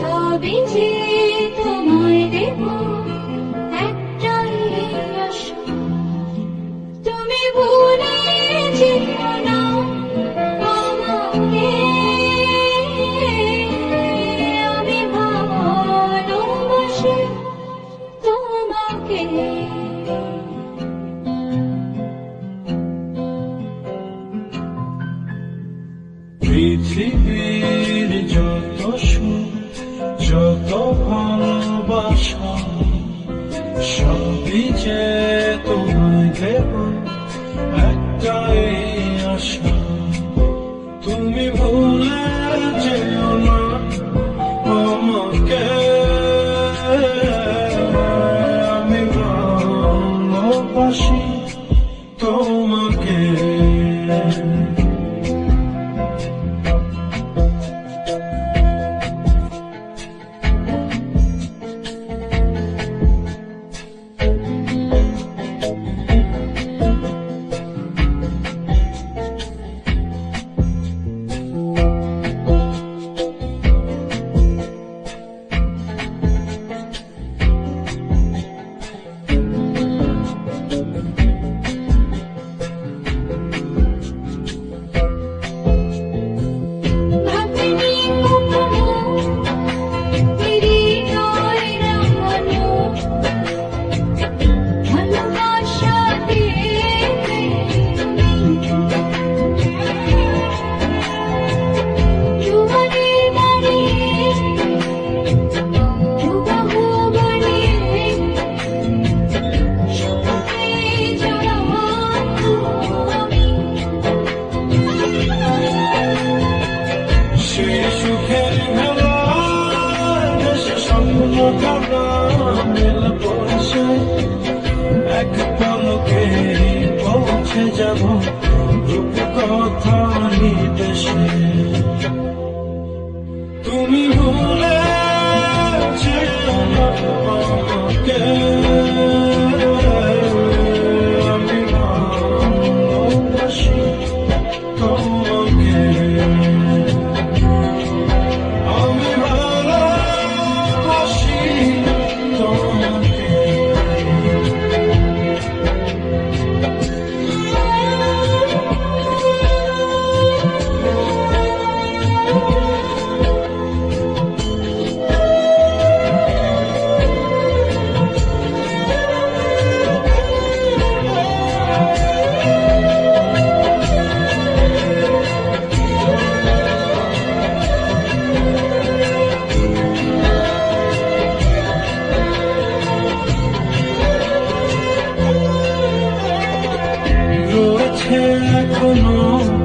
Ó oh, bendita mãe de mundo. এত ভালোবাসা সবই যে তোমায় দেব একটাই আশা তুমি ভুলে যেও না আমাকে আমি ভালোবাসি এক পলকে পৌঁছে যাব। রূপ কথা নিদেশে Oh no.